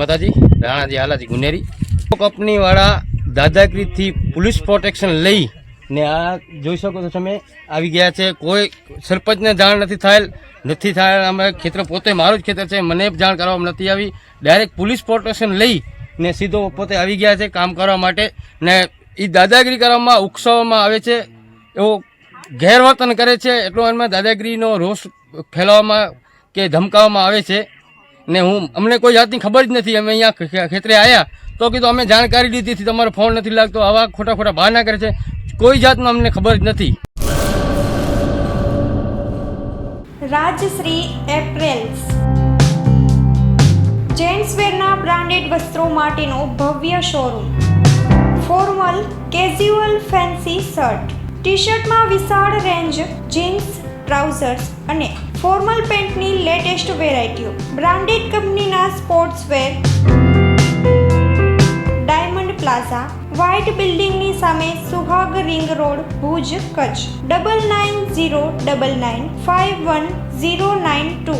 માતાજી, રાણાજી હાલાજી ગુનેરી. કંપનીવાળા દાદાગીરીથી પોલીસ પ્રોટેક્શન લઈ ને આ જોઈ શકો છો તમે, આવી ગયા છે. કોઈ સરપંચને જાણ નથી થયેલ નથી થયેલ, અમે ખેતર પોતે મારું જ ખેતર છે, મને જાણ કરવામાં નથી આવી. ડાયરેક્ટ પોલીસ પ્રોટેક્શન લઈ ને સીધો પોતે આવી ગયા છે કામ કરવા માટે ને એ દાદાગીરી કરવામાં, ઉકસાવવામાં આવે છે, એવો ગેરવર્તન કરે છે. એટલો એમાં દાદાગીરીનો રોષ ફેલાવવામાં કે ધમકાવવામાં આવે છે. ને હું અમને કોઈ જાતની ખબર જ નથી. અમે અહીંયા ખેતરે આવ્યા તો કીધું, અમે જાણકારી લીધી હતી. તમારો ફોન નથી લાગતો. આવા ખોટા ખોટા બહાના કરે છે. કોઈ જાતનું અમને ખબર જ નથી. રાજશ્રી એપ્રેલ્સ. જેન્ટ્સવેરના બ્રાન્ડેડ વસ્ત્રો માટેનો ભવ્ય showroom formal casual fancy shirt T શર્ટમાં વિશાળ રેન્જ જીન્સ ટ્રાઉઝર્સ અને ફોર્મલ પેન્ટની લેટેસ્ટ વેરાયટીઓ. બ્રાન્ડેડ કંપનીના sports wear diamond plaza white બિલ્ડિંગની સામે Suhag ring road Bhuj, Kutch. Double nine zero double nine five one zero nine two